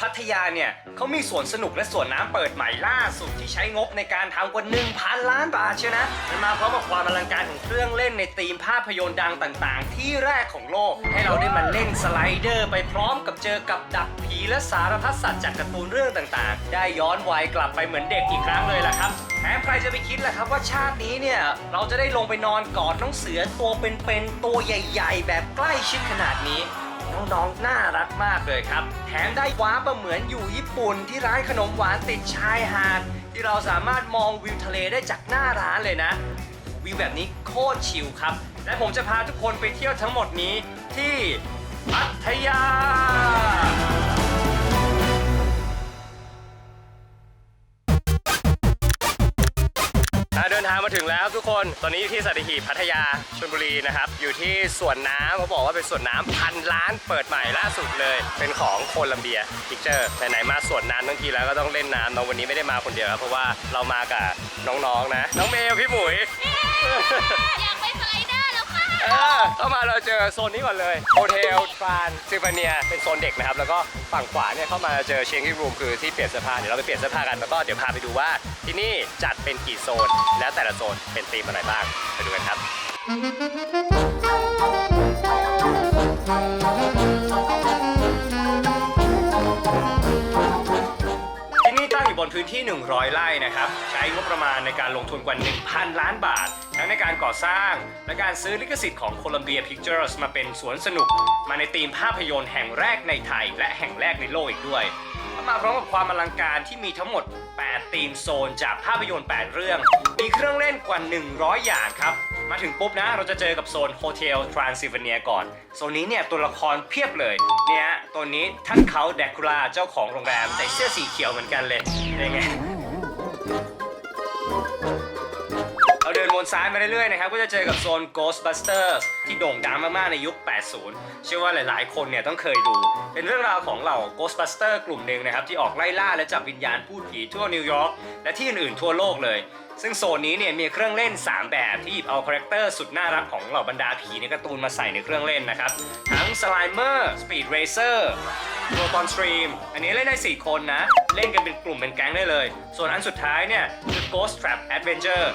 พัทยาเนี่ยเขามีสวนสนุกและสวนน้ำเปิดใหม่ล่าสุดที่ใช้งบในการทำกว่า 1,000 ล้านบาทเชียวนะมันมาพร้อมกับความอลังการของเครื่องเล่นในธีมภาพยนตร์ดังต่างๆ ที่แรกของโลก ให้เราได้มาเล่นสไลเดอร์ไปพร้อมกับเจอกับดักผีและสารพัดสัตว์จากการ์ตูนเรื่องต่างๆ ได้ย้อนวัยกลับไปเหมือนเด็กอีกครั้งเลยล่ะครับแถมใครจะไปคิดล่ะครับว่าชาตินี้เนี่ยเราจะได้ลงไปนอนกอดน้องเสือตัวเป็นๆตัวใหญ่ ๆ แบบใกล้ชิดขนาดนี้ น้องๆ น่ารักมากเลยครับ แถมได้ว้าประเหมือนอยู่ญี่ปุ่น ที่ร้านขนมหวานติดชายหาด ที่เราสามารถมองวิวทะเลได้จากหน้าร้านเลยนะ วิวแบบนี้โคตรชิลครับ และผมจะพาทุกคนไปเที่ยวทั้งหมดนี้ที่พัทยา ทางมาถึงแล้วทุกคน ตอนนี้อยู่ที่สัตหีบพัทยาชลบุรีนะครับ อยู่ที่สวนน้ำเขาบอกว่าเป็นสวนน้ำพันล้านเปิดใหม่ล่าสุดเลย เป็นของโคลัมเบียพิกเจอร์ไหนๆมาสวนน้ำทั้งทีแล้วก็ต้องเล่นน้ำเนาะวันนี้ไม่ได้มาคนเดียวครับเพราะว่าเรามากับน้องๆนะ น้องเมย์พี่หมุย อยาก เออเข้ามาเราเจอโซนนี้ก่อนเลยโฮเทลทรานซิลเวเนียเป็นโซนเด็กนะครับ แล้วก็ฝั่งขวาเนี่ยเข้ามาเจอเชงกิ้งรูมคือที่เปลี่ยนเสื้อผ้าเดี๋ยวเราไปเปลี่ยนเสื้อผ้ากันแล้วก็เดี๋ยวพาไปดูว่าที่นี่จัดเป็นกี่โซน แล้วแต่ละโซนเป็นธีมอะไรบ้างไปดูกันครับอ บนพื้นที่ 100 ไร่นะครับ ใช้งบประมาณในการลงทุนกว่า 1,000 ล้านบาท ทั้งในการก่อสร้าง และการซื้อลิขสิทธิ์ของ Columbia Pictures มาเป็นสวนสนุก มาในธีมภาพยนตร์แห่งแรกในไทย และแห่งแรกในโลกอีกด้วยมาพร้อมกับความอลังการที่มีทั้งหมด 8 ธีมโซนจากภาพยนตร์ 8 เรื่อง มีเครื่องเล่นกว่า 100 อย่างครับ มาถึงปุ๊บนะ เราจะเจอกับโซนโฮเทลทรานซิลเวเนียก่อน โซนนี้เนี่ยตัวละครเพียบเลย เนี่ยฮะตัวนี้ท่านเขาแดกูล่าเจ้าของโรงแรมใส่เสื้อสีเขียวเหมือนกันเลยเป็นไงเราเดินวนซ้ายมาเรื่อยๆนะครับ ก็จะเจอกับโซน Ghostbusters ที่โด่งดังมากๆในยุค 80 เชื่อว่าหลายๆ คนเนี่ยต้องเคยดู เป็นเรื่องราวของเหล่า Ghostbuster กลุ่มหนึ่งนะครับ ที่ออกไล่ล่าและจับวิญญาณพูดผีทั่วนิวยอร์กและที่อื่นๆทั่วโลกเลย ซึ่งโซนนี้เนี่ยมีเครื่องเล่น 3 แบบที่หยิบเอาคาแรคเตอร์สุดน่ารักของเหล่าบรรดาผีในการ์ตูนมาใส่ในเครื่องเล่นนะครับ ทั้ง Slimer Speed Racer โ o ตอนสตรีม อันนี้เล่นได้ 4 คนนะ เล่นกันเป็นกลุ่มเป็นแก๊งได้เลย ส่วนอันสุดท้ายเนี่ยคือ Ghost Trap Adventure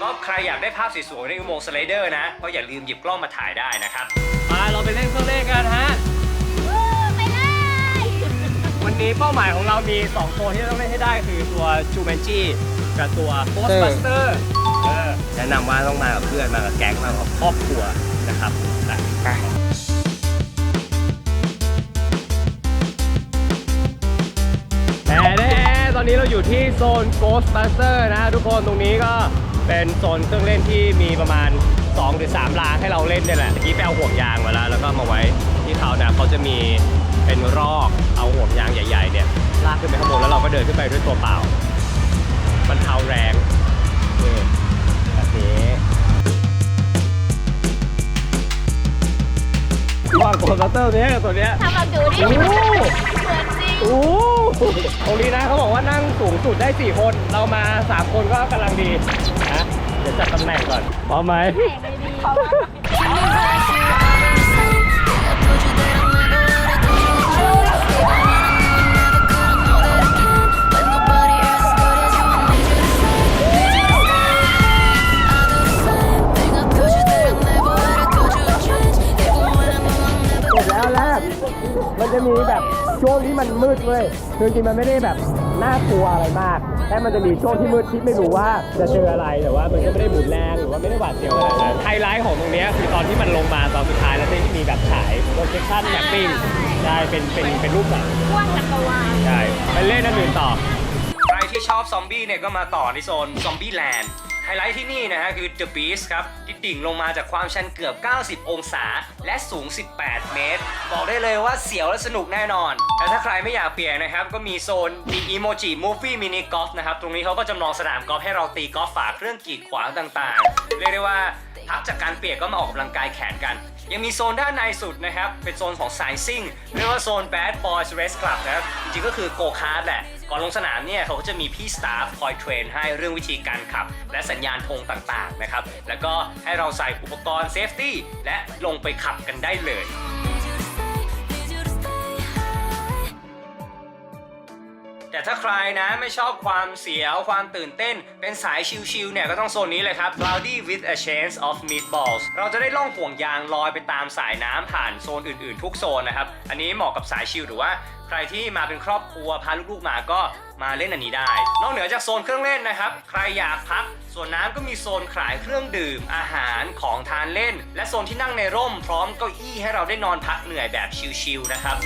ก็ใครอยากได้ภาพสวยๆในอุโมงค์สไลเดอร์นะ ก็อย่าลืมหยิบกล้องมาถ่ายได้นะครับ มาเราไปเล่นเครื่องเล่นกันฮะ ไปเลย วันนี้เป้าหมายของเรามี 2 ตัวที่ต้องเล่นให้ได้คือตัวจูแมนจี้ กับตัว Ghostbuster เออแนะนำว่าต้องมากับเพื่อนมากับแก๊งมากับครอบครัวนะครับไปไปแต่แน่ตอนนี้เราอยู่ที่โซน Ghostbuster นะทุกคนตรงนี้ก็เป็นโซนเครื่องเล่นที่มีประมาณ 2 หรือ 3 ลานให้เราเล่นเนี่ยแหละเมื่อกี้ไปเอาห่วงยางมาแล้ว แล้วก็มาไว้ที่เขานะเขาจะมีเป็นรอกเอาห่วงยางใหญ่ๆเนี่ยลากขึ้นไปข้างบนแล้วเราก็เดินขึ้นไปด้วยตัวเปล่า บรรเทาแรงนี่แบบนี้ว่าโกสเตอร์เนี้ยกับตัวเนี้ยทำแบบดูดิโอ้เหมือนจริง โอ้ตรงนี้นะเขาบอกว่านั่งสูงสุดได้ 4 คน เรามา 3 คนก็กำลังดีนะเดี๋ยวจัดตำแหน่งก่อนพร้อมไหมเพราะว่า มันมืดเว้ยคือจริงๆมันไม่ได้แบบน่ากลัวอะไรมากแค่มันจะมีช่วงที่มืดที่ไม่รู้ว่าจะเจออะไรแต่ว่ามันก็ไม่ได้หมุนแรงหรือว่าไม่ได้หวาดเสียวขนาดนั้นไฮไลท์ของตรงเนี้ยคือตอนที่มันลงมาตอนสุดท้ายแล้วที่มีแบบฉายโปรเจคชั่นแมปปิ้งได้เป็นเป็นเป็นรูปแบบกว้างจักรวาลใช่ไปเล่นอันอื่นต่อ ใครที่ชอบซอมบี้เนี่ยก็มาต่อในโซนซอมบี้แลนด์ไฮไลท์ที่นี่นะฮะคือ The Beast ครับ ที่ดิ่งลงมาจากความชันเกือบ 90 องศา และสูง 18 เมตร บอกได้เลยว่าเสียวและสนุกแน่นอน แต่ถ้าใครไม่อยากเปลี่ยนนะครับ ก็มีโซน The Emoji Movie Mini Golf นะครับ ตรงนี้เขาก็จำลองสนามกอล์ฟให้เราตีกอล์ฟฝาเครื่องกีดขวางต่างๆ เรียกได้ว่าพักจากการเปียกก็มาออกกำลังกายแขนกันยังมีโซนด้านในสุดนะครับ เป็นโซนของสายซิ่งเรียกว่าโซน Bad Boys Race Club นะครับจริงๆก็คือโกคาร์ดแหละ ก่อนลงสนามเนี่ยเขาก็จะมีพี่สตาฟคอยเทรนให้เรื่องวิธีการขับ และสัญญาณธงต่างๆนะครับ แล้วก็ให้เราใส่อุปกรณ์เซฟตี้และลงไปขับกันได้เลย แต่ถ้าใครนะไม่ชอบความเสียวความตื่นเต้น เป็นสายชิลๆเนี่ยก็ต้องโซนนี้เลยครับ Cloudy with a chance of meatballs เราจะได้ล่องห่วงยางลอยไปตามสายน้ำผ่านโซนอื่นๆ ทุกโซนนะครับ อันนี้เหมาะกับสายชิลหรือว่าใครที่มาเป็นครอบครัวพาลูกๆมาก็มาเล่นอันนี้ได้ นอกเหนือจากโซนเครื่องเล่นนะครับ ใครอยากพักส่วนน้ำก็มีโซนขายเครื่องดื่ม อาหารของทานเล่น และโซนที่นั่งในร่มพร้อมเก้าอี้ให้เราได้นอนพักเหนื่อยแบบชิลๆนะครับ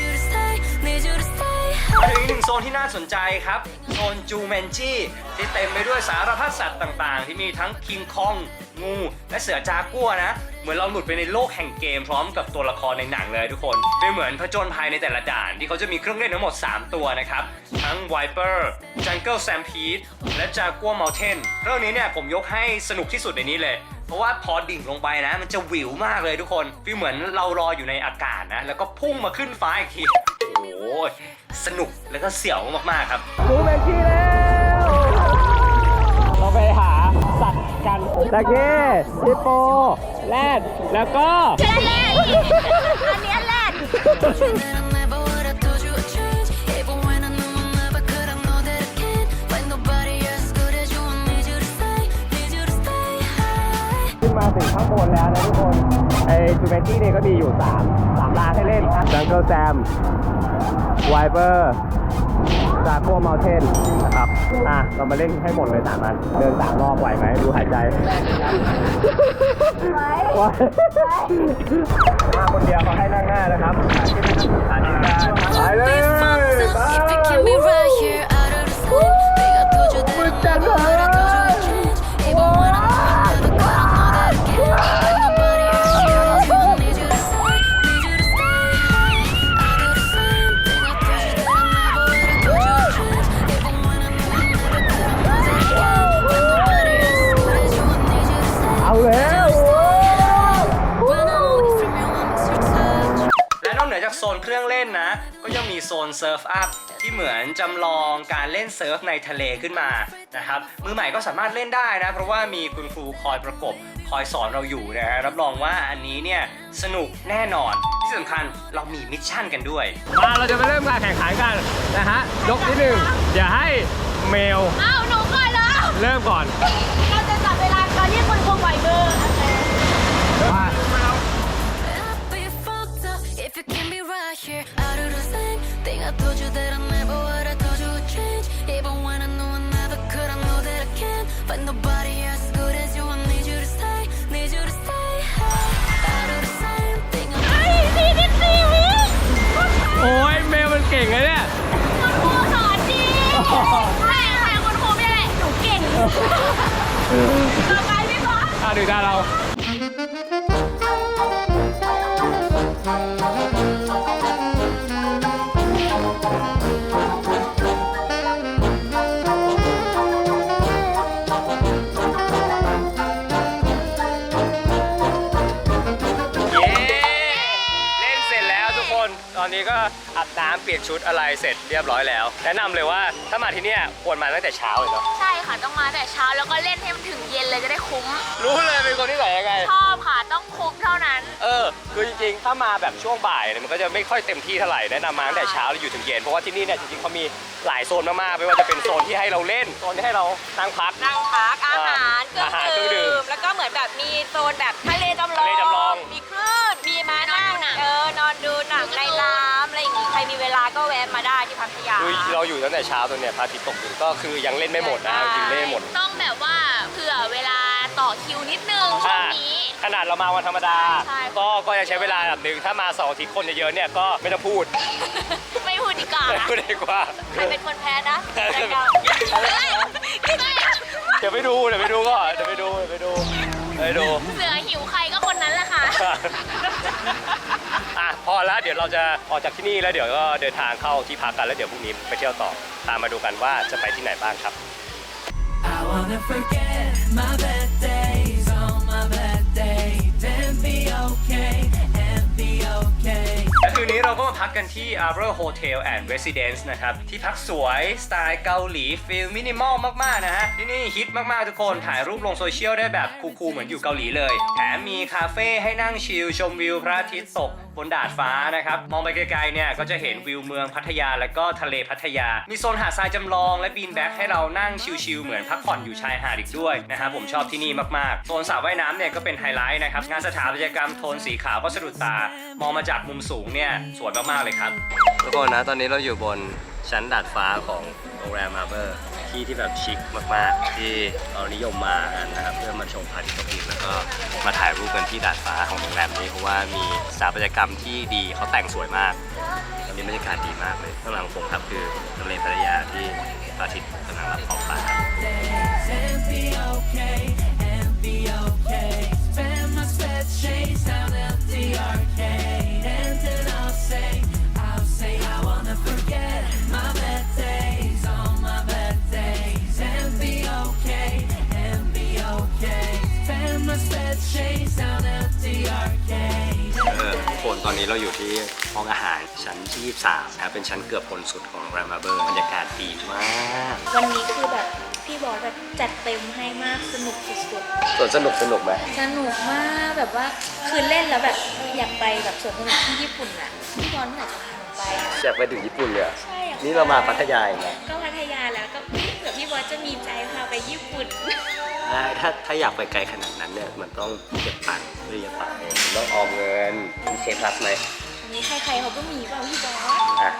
มาถึงอีกหนึ่งโซนที่น่าสนใจครับ โซนจูเมนจีที่เต็มไปด้วยสารพัดสัตว์ต่างๆ ที่มีทั้งคิงคอง งู และเสือจากัวนะ เหมือนเราหลุดไปในโลกแห่งเกมพร้อมกับตัวละครในหนังเลยทุกคนเป็นเหมือนผจญภัยในแต่ละด่าน ที่เขาจะมีเครื่องเล่นทั้งหมด 3 ตัวนะครับ ทั้ง Viper Jungle Stampede และ Jaguar Mountain เรื่องนี้เนี่ยผมยกให้สนุกที่สุดในนี้เลยเพราะว่าพอดิ่งลงไปนะ มันจะวิวมากเลยทุกคนฟีลเหมือนเรารออยู่ในอากาศนะ แล้วก็พุ่งมาขึ้นฟ้าอีกทีโอ้โห สนุกแล้วก็เสียวมากๆครับดูเบนที่แล้ว เราไปหาสัตว์กันตะเก้ฮิปโป แรด แล้วก็แรกอันเนี้ยแรก That I never would have told you a change. Even when I knew I never could, I know that I can't. Find nobody as good as you. I need you to stay, need you to stay high. ขึ้นมาถึงข้างบนแล้วนะทุกคน ไอจูเบนที่เนี่ยก็มีอยู่3 3ลานให้เล่น จังเกิลแซม ไวเบอร์จากัวเมลเทนนะครับ อะ เรามาเล่นให้หมดเลยสามอัน เดินสามรอบไหวไหม ดูหายใจไว้ว้ายมาคนเดียวเขาให้นั่งหน้านะครับสาธิตการไปเลย If it can be right here, out of the ซนเซิร์ฟอัพที่เหมือนจำลองการเล่นเซิร์ฟในทะเลขึ้นมานะครับมือใหม่ก็สามารถเล่นได้นะ เพราะว่ามีคุณครูคอยประกบคอยสอนเราอยู่นะฮะรับรองว่าอันนี้เนี่ยสนุกแน่นอนที่สำคัญเรามีมิชชั่นกันด้วย มาเราจะไปเริ่มการแข่งขันกันนะฮะยกที่หนึ่งเดี๋ยวให้เมลเอ้าหนูก่อนแล้ว เริ่มก่อน เราจะจับเวลาตอนที่คุณครูปล่อยมือ I told you that I never would. I told you would change. Even when I knew I never could, I know that I can't. Find nobody as good as you. I need you to stay, need you to stay high. I do the same thing. I ไอ้สี่สิบสี่วิ โอ้ยเมลมันเก่งเลยเนี่ย คุณครูสอนดีใช่ใช่คุณครูไม่ได้หนูเก่ง ต่อไปพี่บอส อ่ะดูตาเรา เย้ ำเปลี่ยนชุดอะไรเสร็จเรียบร้อยแล้ว แนะนำเลยว่าถ้ามาที่เนี่ยควรมาตั้งแต่เช้าเลยเนาะใช่ค่ะต้องมาแต่เช้าแล้วก็เล่นให้มันถึงเย็นเลยจะได้คุ้ม รู้เลยเป็นคนที่ไหนยังไง ชอบค่ะต้องคุ้มเท่านั้น เออคือจริงๆ ถ้ามาแบบช่วงบ่ายเนี่ยมันก็จะไม่ค่อยเต็มที่เท่าไหร่แนะนำมาตั้งแต่เช้าแล้วอยู่ถึงเย็นเพราะว่าที่นี่เนี่ยจริงๆเขามีหลายโซนมากๆไม่ว่าจะเป็นโซนที่ให้เราเล่นโซนที่ให้เรานั่งพัก นั่งพักอาหารเคอาหารเครื่รื่อองงดื่ดื่ม ม แล้วก็เหมือนแบบมีโซนแบบทะเลจำลองทะเลจำลองมีคลื่น มีมานั่งเออนอนดูหนังในน้ำอะไรอย่างงี้ใคร มีเวลาก็แวะมาได้ที่พัทยา คือเราอยู่ตั้งแต่เช้าตรงเนี้ยพระอาทิตย์ตกดินก็คือยังเล่นไม่หมดนะจริงๆเล่นไม่หมด ต้องแบบว่าเผื่อเวลาต่อคิวนิดนึงช่วงนี้ ขนาดเรามาวันธรรมดา ใช่ ก็ก็จะใช้เวลาแบบหนึ่งถ้ามาเสาร์อาทิตย์คนเยอะๆเนี่ยก็ไม่ต้องพูดไม่พูดดีกว่านะพูดดีกว่า ใครเป็นคนแพ้นะรายการเดี๋ยวไปดูเดี๋ยวไปดูก่อนเดี๋ยวไปดูเดี๋ยวไปดูเดี๋ยวไปดู เสือหิวใครก็คนนั้นแหละค่ะ อะพอแล้วเดี๋ยวเราจะออกจากที่นี่แล้วเดี๋ยวก็เดินทางเข้าที่พักกันแล้วเดี๋ยวพรุ่งนี้ไปเที่ยวต่อตามมาดูกันว่าจะไปที่ไหนบ้างครับ I wanna forget my bad days, all my bad days, and be okay, and be okay. และคืนนี้เราก็มาพักกันที่ Arbor Hotel and Residence นะครับ ที่พักสวยสไตล์เกาหลีฟิลมินิมอลมากๆนะฮะ ที่นี่ฮิตมากๆทุกคนถ่ายรูปลงโซเชียลได้แบบคูลๆเหมือนอยู่เกาหลีเลย แถมมีคาเฟ่ให้นั่งชิลชมวิวพระอาทิตย์ตกบนดาดฟ้านะครับ มองไปไกลๆเนี่ยก็จะเห็นวิวเมืองพัทยาและก็ทะเลพัทยา มีโซนหาดทรายจำลองและบีนแบ็กให้เรานั่งชิลๆเหมือนพักผ่อนอยู่ชายหาดอีกด้วยนะครับผมชอบที่นี่มากๆ โซนสระว่ายน้ำเนี่ยก็เป็นไฮไลท์นะครับ งานสถาปัตยกรรมโทนสีขาวก็สะดุดตา มองมาจากมุมสูงเนี่ยสวยมากๆเลยครับ ทุกคนนะตอนนี้เราอยู่บน ชั้นดาดฟ้าของโรงแรมมาเบอร์ ที่ที่แบบชิคมากๆ ที่เรานิยมมากันนะครับเพื่อมาชมพระอาทิตย์ตกดินแล้วก็มาถ่ายรูปกันที่ดาดฟ้าของโรงแรมนี้เพราะว่ามีสถาปัตยกรรมที่ดีเขาแต่งสวยมากตอนนี้บรรยากาศดีมากเลยข้างหลังผมครับคือทะเลพัทยาที่พระอาทิตย์กำลังรับขอบฟ้า นตอนนี้เราอยู่ที่ห้องอาหารชั้นที่ 23นะครับเป็นชั้นเกือบบนสุดของโรงแรมมาเบอร์บรรยากาศดีมากวันนี้คือแบบพี่บอสแบบจัดเต็มให้มากสนุกสุดส่วนสนุกสนุกไหมๆ สนุกมากแบบว่าคือเล่นแล้วแบบอยากไปแบบสวนสนุกที่ญี่ปุ่นอะพี่บอสเมื่อไหร่จะพาหนูไปอะอยากไปถึงญี่ปุ่นเลยอะใช่อยกไปนี่เรามาพัทยาอีกแล้วก็พัทยาแล้วก็เผื่อพี่บอสจะมีใจพาไปญี่ปุ่น ถ้าถ้าถ้าอยากไปไกลขนาดนั้นเนี่ยมันต้องเก็บตังค์เพื่อจะไปมันต้องออมเงินมีเคพลัสไหมอันนี้ใครๆเขาก็มีเปล่าพี่บอสอะ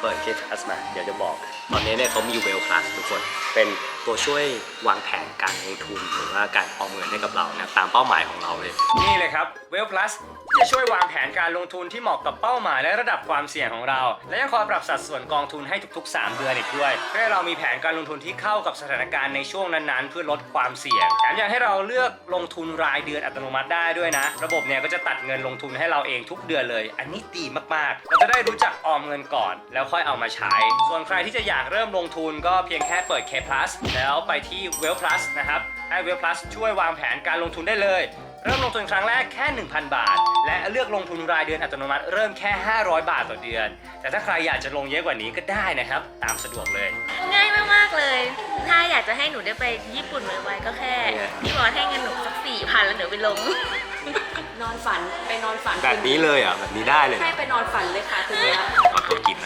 เปิดเคพลัสมาเดี๋ยวจะบอก ตอนนี้เนี่ยเขามีเวลพลัสทุกคนเป็น ตัวช่วยวางแผนการลงทุนหรือว่าการออมเงินให้กับเรานะตามเป้าหมายของเราเลย นี่เลยครับเวลพลัสจะช่วยวางแผนการลงทุนที่เหมาะกับเป้าหมายและระดับความเสี่ยงของเรา และยังคอยปรับสัดส่วนกองทุนให้ทุกๆ 3 เดือนอีกด้วยเพื่อให้เรามีแผนการลงทุนที่เข้ากับสถานการณ์ในช่วงนั้นๆ เพื่อลดความเสี่ยงแถมยังให้เราเลือกลงทุนรายเดือนอัตโนมัติได้ด้วยนะ ระบบเนี่ยก็จะตัดเงินลงทุนให้เราเองทุกเดือนเลย อันนี้ดีมากๆเราจะได้รู้จักออมเงินก่อน แล้วค่อยเอามาใช้ ส่วนใครที่จะอยากเริ่มลงทุนก็เพียงแค่เปิด K Plus แล้วไปที่ Well Plus นะครับ ให้ Well Plus ช่วยวางแผนการลงทุนได้เลย เริ่มลงทุนครั้งแรกแค่ 1,000 บาท และเลือกลงทุนรายเดือนอัตโนมัติเริ่มแค่ 500 บาทต่อเดือน แต่ถ้าใครอยากจะลงเยอะกว่านี้ก็ได้นะครับ ตามสะดวกเลย ง่ายมากๆเลย ถ้าอยากจะให้หนูได้ไปญี่ปุ่นไวๆก็แค่ไงพี่บอสให้เงินหนูสักสี่พันแล้วหนูไปลง นอนฝันไปนอนฝันแบบนี้เลยอะแบบนี้ได้เลย ให้ไปนอนฝันเลยค่ะทีเนี้ยขอตัวกินนะ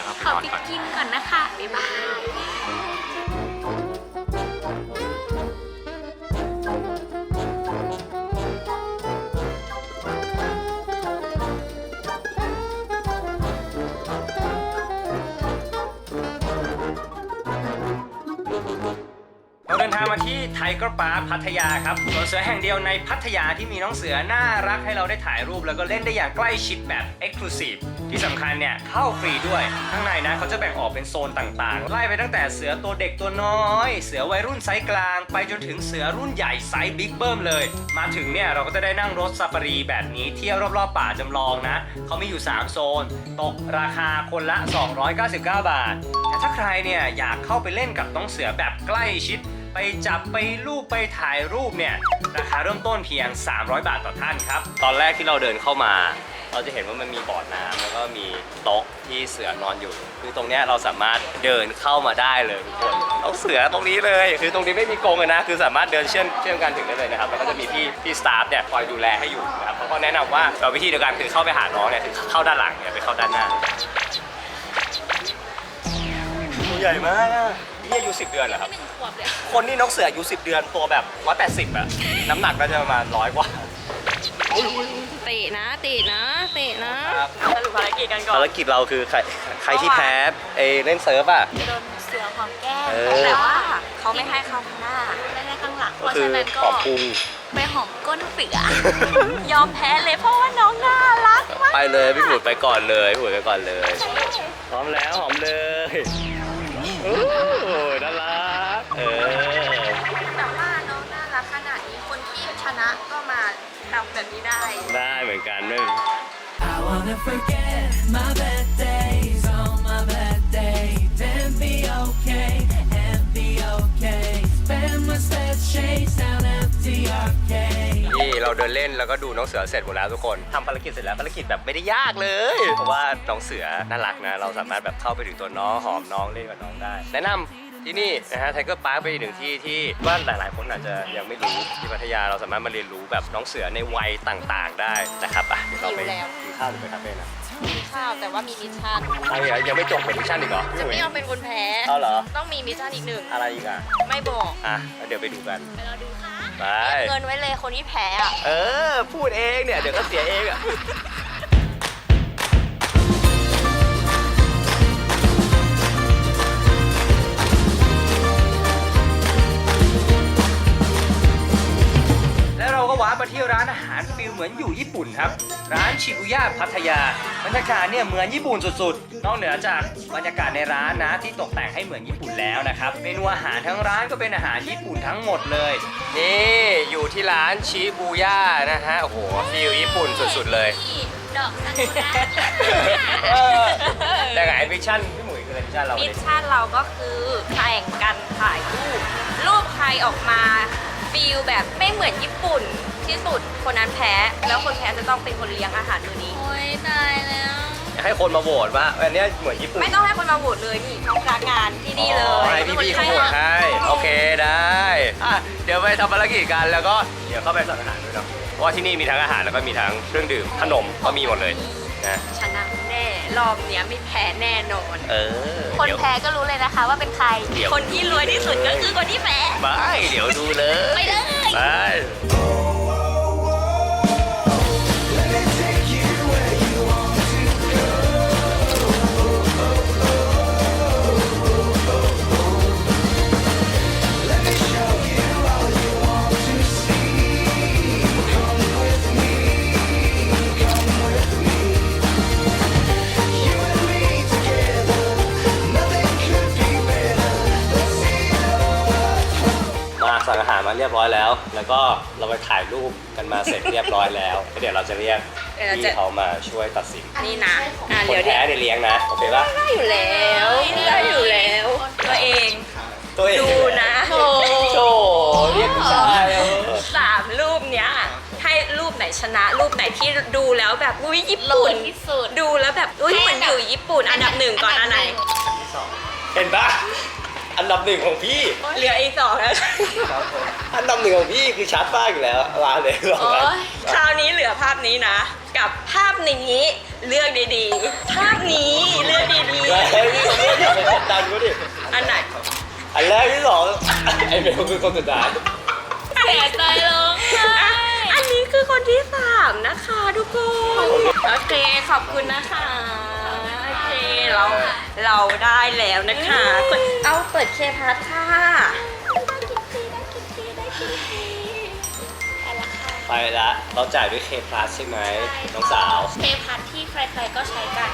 พัทยาครับสวนเสือแห่งเดียวในพัทยาที่มีน้องเสือน่ารักให้เราได้ถ่ายรูป แล้วก็เล่นได้อย่างใกล้ชิดแบบ Exclusive ที่สำคัญเนี่ยเข้าฟรีด้วย ข้างในนะเขาจะแบ่งออกเป็นโซนต่างๆ ไล่ไปตั้งแต่เสือตัวเด็กตัวน้อย เสือวัยรุ่นไซส์กลาง ไปจนถึงเสือรุ่นใหญ่ไซส์บิ๊กเบิ้มเลย มาถึงเนี่ยเราก็จะได้นั่งรถซาฟารีแบบนี้เที่ยวรอบๆป่าจำลองนะเขามีอยู่ 3 โซน ตกราคาคนละ 299 บาท แต่ถ้าใครเนี่ยอยากเข้าไปเล่นกับน้องเสือแบบใกล้ชิด ไปจับไปรูปไปถ่ายรูปเนี่ยราคาเริ่มต้นเพียง 300 บาทต่อท่านครับ ตอนแรกที่เราเดินเข้ามา เราจะเห็นว่ามันมีบ่อน้ำแล้วก็มีโต๊ะที่เสือนอนอยู่ คือตรงเนี้ยเราสามารถเดินเข้ามาได้เลยทุกคนเอาเสือตรงนี้เลย คือตรงนี้ไม่มีกรงเลยนะ คือสามารถเดินเชื่อมเชื่อมกันถึงได้เลยนะครับแล้วก็จะมีพี่พี่สตาฟเนี่ยคอยดูแลให้อยู่นะครับเขาก็แนะนำว่าเราวิธีเดียวกันคือเข้าไปหาน้องเนี่ยคือเข้าด้านหลังเนี่ยไปเข้าด้านหน้าตัวใหญ่มากอะ นี่อายุ10 เดือนเหรอครับขวบเลยคนที่นกเสืออายุ10 เดือนตัวแบบ180อะน้ำหนักก็จะประมาณร้อยกว่า เตะนะเตะนะเตะนะ ครับสรุปภารกิจกันก่อนภารกิจเราคือใครใครที่แพ้เอเล่นเซิร์ฟอะโดนเสือของแก้มเออ แต่ว่าเขาไม่ให้เข้าข้างหน้าไม่ได้ข้างหลัง เพก็ราะคือฉะนั้นขก็อบพุงไปหอมก้นเสือยอมแพ้เลยเพราะว่าน้องน่ารักมากไปเลยพี่บุ๋ยไปก่อนเลยพี่บุ๋ยไปก่อนเลย พร้อมแล้วหอมเลย โอ้น่ารัก เออ แต่ว่าน้องน่ารักขนาดนี้คนที่ชนะก็มาทำแบบนี้ได้ ได้เหมือนกันไม่ I wanna forget my bad days, all my bad days, and be okay, and be okay. Spend my sweat shades down empty arcade. นี่เราเดินเล่นแล้วก็ดูน้องเสือเสร็จหมดแล้วทุกคนทำภารกิจเสร็จแล้วภารกิจแบบไม่ได้ยากเลย เพราะว่าน้องเสือน่ารักนะ เราสามารถแบบเข้าไปถึงตัวน้องหอมน้องเล่นกับน้องได้ แนะนำที่นี่นะฮะไทเกอร์พาร์คเป็นอีกหนึ่งที่ที่ว่าหลายๆคนอาจจะยังไม่รู้ที่พัทยาเราสามารถมาเรียนรู้แบบน้องเสือในวัยต่างๆ ได้นะครับอะเดี๋ยวเราไปหิวแล้ว กินข้าวหรือไปคาเฟ่นะมีข้าวแต่ว่ามีมิชชั่นเอาอย่างยังไม่จบกับมิชชั่นอีกเหรอจะไม่ยอมเป็นคนแพ้ เอาเหรอ ต้องมีมิชชั่นอีกหนึ่ง อะไรอีกอะ ไม่บอก อะแล้วเดี๋ยวไปดูกัน ไปเราดูค่ะ ไป เงินไว้เลยคนที่แพ้อะเออ พูดเองเนี่ย เดี๋ยวก็เสียเองอะ และเราก็ว้าร์ปมาที่ร้านอาหารฟิลเห มือนอยู่ญี่ปุ่นครับ ร้านชิบุย่าพัทยา บรรยากาศเนี่ยเหมือนญี่ปุ่นสุดๆ นอกเหนือจากบรรยากาศในร้านนะที่ตกแต่งให้เหมือนญี่ปุ่นแล้วนะครับ เมนูอาหารทั้งร้านก็เป็นอาหารญี่ปุ่นทั้งหมดเลย นี่อยู่ที่ร้านชิบูย่านะฮะ โอ้โหฟิลญี่ปุ่นสุดๆเลย ดอกซากุระเออแต่ไงมิชชั่นพี่หมุยคืออะไรมิชชั่นเรามิเนี่ยชชั่นเราก็คือแข่งกันถ่ายรูปรูปใครออกมาฟิลแบบไม่เหมือนญี่ปุ่น ที่สุดคนนั้นแพ้แล้วคนแพ้จะต้องเป็นคนเลี้ยงอาหารมื้อนี้ โอ้ยตายแล้วให้คนมาโหวตว่าอันเนี้ยเหมือนญี่ปุ่นไม่ต้องให้คนมาโหวตเลยนี่เขาพนักงานที่นี่เลอ๋อยให้พี่ๆเขาโหวตให้โอเคได้อะเดี๋ยวไปทำภารกิจกันแล้วก็เดี๋ยวเข้าไปสั่งอาหารด้วยเนาะเพราะว่าที่นี่มีทั้งอาหารแล้วก็มีทั้งเครื่องดื่มขนมก็มีหมดเลยนะชนะแน่รอบเนี้ยไม่แพ้แน่นอน เออคนเดี๋ยว แพ้ก็รู้เลยนะคะว่าเป็นใคร เดี๋ยว คนที่รวยที่สุดก็คือคนที่แพ้ ไม่เดี๋ยวดูเลยไปเลย ไป สั่งอาหารมาเรียบร้อยแล้ว แล้วก็เราไปถ่ายรูปกันมาเสร็จเรียบร้อยแล้วแล้วเดี๋ยวเราจะเรียกเดี๋ยวเราพี่จะเขามาช่วยตัดสินนี่นะอะคนเดี๋ยวเดี๋แพ้ยวเนี่ยเลี้ยงนะโอเคปะได้อยู่แล้วได้อยู่แล้ว ตัวเองตัวเองดูนะโโธ่เรียกผู้ชายเออสามรูปเนี้ยให้รูปไหนชนะ รูปไหนที่ดูแล้วแบบอุ้ยญี่ปุ่นที่สุด ดูแล้วแบบอุ้ยเหมือนอยู่ญี่ปุ่นอันดับหนึ่งก่อนอันไหน เห็นปะ อันดับหนึ่งของพี่เหลืออีกสองแล้วอันดับหนึ่งของพี่คือชัดมากอยู่แล้วร้านเลยลองโอ้นะยคราวนี้เหลือภาพนี้นะ กับภาพนี้เลือกดีๆ ภาพนี้เลือกดีเฮ้ยอย่าไปกดดันกูดิๆอันไหนอันแรกที่สองไอเมลคือคนสุดท้ายเสียใจร้องไห้อะอันนี้คือคนที่สามนะคะทุกคน โอเคขอบคุณนะคะโอ เคเราเราได้แล้วนะคะกดเอาเปิดเคพัทค่ะ ไปละเราจ่ายด้วยเคพลัสใช่ไหมน้องสาวเทพัทที่ใครๆก็ใช้กัน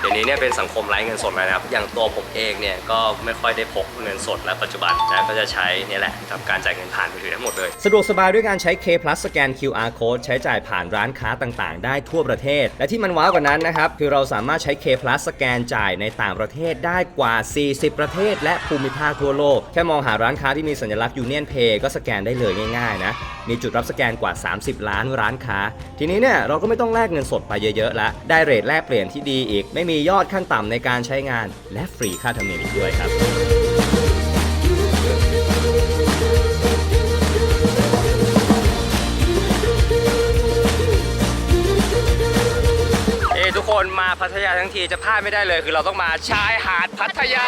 เดี๋ยวนี้เนี่ยเป็นสังคมไร้เงินสดแล้วนะครับ อย่างตัวผมเองเนี่ยก็ไม่ค่อยได้พกเงินสดแล้วปัจจุบันนะก็จะใช้เนี่ยแหละทำการจ่ายเงินผ่านมือถือทั้งหมดเลย สะดวกสบายด้วยการใช้ K Plus สแกน QR Code ใช้จ่ายผ่านร้านค้าต่างๆ ได้ทั่วประเทศ และที่มันว้าวกว่านั้นนะครับ คือเราสามารถใช้ K Plus สแกนจ่ายในต่างประเทศได้กว่า 40 ประเทศ และภูมิภาคทั่วโลก แค่มองหาร้านค้าที่มีสัญลักษณ์ Union Pay ก็สแกนได้เลยง่ายๆนะ มีจุดรับสแกนกว่า 30 ล้านร้านค้า ทีนี้เนี่ยเราก็ไม่ต้องแลกเงินสดไปเยอะๆแล้วได้เรทแลกเปลี่ยนที่ดีอีก ไม่มียอดขั้นต่ำในการใช้งาน และฟรีค่าธรรมเนียมอีกด้วยครับเอ้ทุกคนมาพัทยาทั้งทีจะพลาดไม่ได้เลย คือเราต้องมาชายหาดพัทยา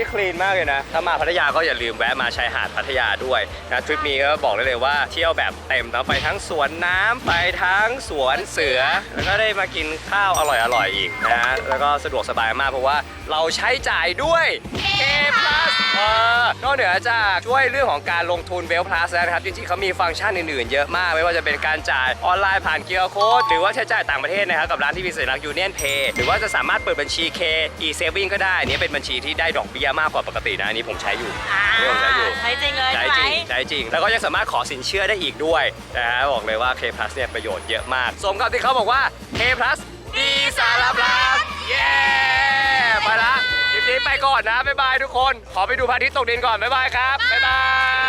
นี่คลีนมากเลยนะ ถ้ามาพัทยาก็อย่าลืมแวะมาชายหาดพัทยาด้วยนะทริปนี้ก็บอกได้เลยว่าเที่ยวแบบเต็มนะไปทั้งสวนน้ำไปทั้งสวนเสือ แล้วก็ได้มากินข้าวอร่อยๆอีกนะแล้วก็สะดวกสบายมากเพราะว่า เราใช้จ่ายด้วย K Plus เออนอกเหนือจากช่วยเรื่องของการลงทุนเวลพลัสแล้วนะครับจริงๆเขามีฟังก์ชันอื่นๆเยอะมาก ไม่ว่าจะเป็นการจ่ายออนไลน์ผ่าน QR Code หรือว่าใช้จ่ายต่างประเทศนะครับกับร้านที่มีสัญลักษณ์ Union Pay หรือว่าจะสามารถเปิดบัญชี K e-saving ก็ได้อันนี้เป็นบัญชีที่ได้ดอกเบี้ยมากกว่าปกตินะอันนี้ผมใช้อยู่อ่าอันนี้ผมใช้อยู่ ใช้จริงเลยใช้ใช่ไหม จริงใช้จริง แล้วก็ยังสามารถขอสินเชื่อได้อีกด้วยนะฮะบอกเลยว่า K Plus เนี่ยประโยชน์เยอะมาก สมกับที่เขาบอกว่า K Plus ดีสารพัดเย้ไปละคลิป นี้ไปก่อนนะบ๊ายบายทุกคน ขอไปดูพระอาทิตย์ตกดินก่อนบ๊ายบายครับบ๊ายบาย